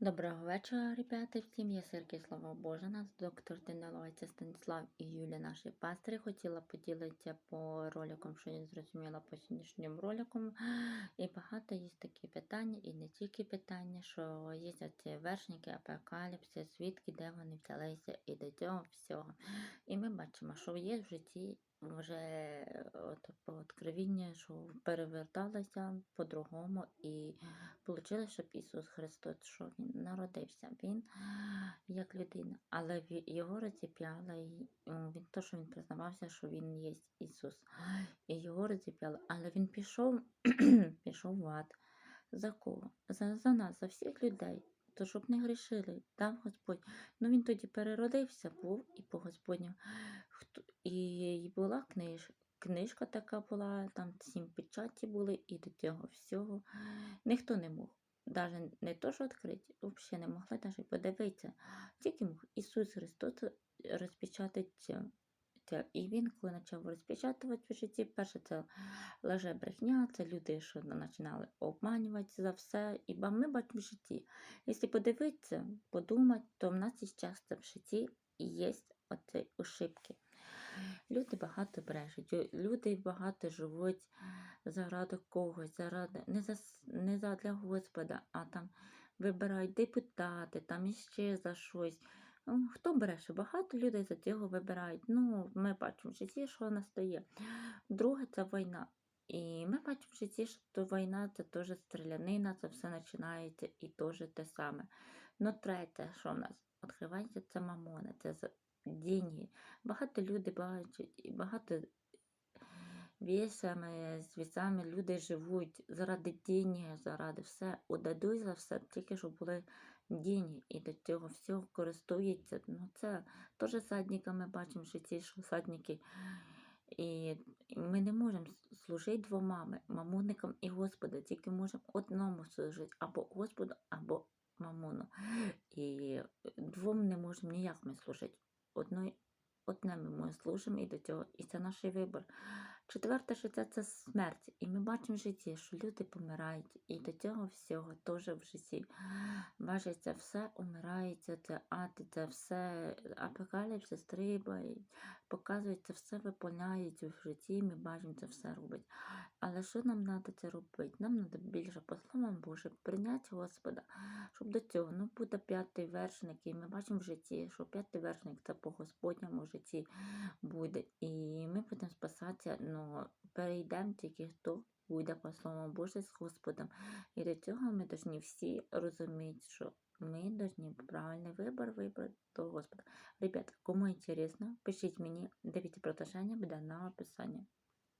Доброго вечора, ребята. Всім я Сергій Слава Божа, нас доктор Дениловиця Станіслав і Юля, наші пастирі. Хотіла поділитися по роликам, що я зрозуміла по сьогоднішньому роликам. І багато є такі питання, і не тільки питання, що є ці вершники, апокаліпсис, звідки, де вони взялися, і до цього всього. І ми бачимо, що є в житті вже е, от, по откровінню, що переверталося по-другому, і вийшло, щоб Ісус Христос, що Він народився, Він як людина, але його розіп'яли, він то, що він признавався, що він є Ісус, і його розіп'яли, але він пішов, пішов в ад. За кого? За, за нас, за всіх людей. То щоб не грішили, дав Господь. Ну він тоді переродився, був і по Господню. І, була книж, книжка така була, там сім печаті були, і до цього всього ніхто не мог. Навіть не то, що відкрити, взагалі не могли навіть подивитися. Тільки мог Ісус Христос розпечатати Це. І він, коли почав розпечатувати в житті, перше це лже брехня, це люди, що починали обманювати за все. І ми бачимо в житті. Якщо подивитися, подумати, то в нас і часто в житті є оці ошибки. Люди багато брешуть, люди багато живуть заради когось, заради не за, не за для Господа, а там вибирають депутати, там іще за щось. Хто бреше? Багато людей за цього вибирають. Ну, ми бачимо в житті, що настає. Друге це війна. І ми бачимо в житті, що то війна це теж стрілянина, це все починається і теж те саме. Ну, третє, що в нас відкривається, це мамони, це деньги. Багато людей бачать, і багато вісами, з вісами люди живуть заради денег, заради все. Удадуть за все, тільки щоб були деньги. І до цього всього користуються. Ну, це теж садниками бачимо в житті, що садники. І ми не можемо служити двома мамонникам і Господу, тільки можемо одному служити або Господу, або мамону. І двом не можемо ніяк ми служити. Одної, одне ми служимо і до цього, і це наш вибір. Четверте життя це смерть. І ми бачимо в житті, що люди помирають, і до цього всього теж в житті. Бачиться, все умирається, це ад, це все апокаліпсис стрибає, показується, все виповняється в житті, ми бачимо, це все робить. Але що нам треба це робити? Нам треба більше по словам Божим прийняти Господа, щоб до цього ну, буде п'ятий вершник, і ми бачимо в житті, що п'ятий вершник це по Господньому житті буде. І ми будемо спасатися, ну, перейдемо тільки хто буде по словам Боже з Господом. І до цього ми повинні всі розуміти, що ми повинні правильний вибір вибрати до Господа. Ребята, кому цікаво, пишіть мені, дивіться продовження буде на описанні.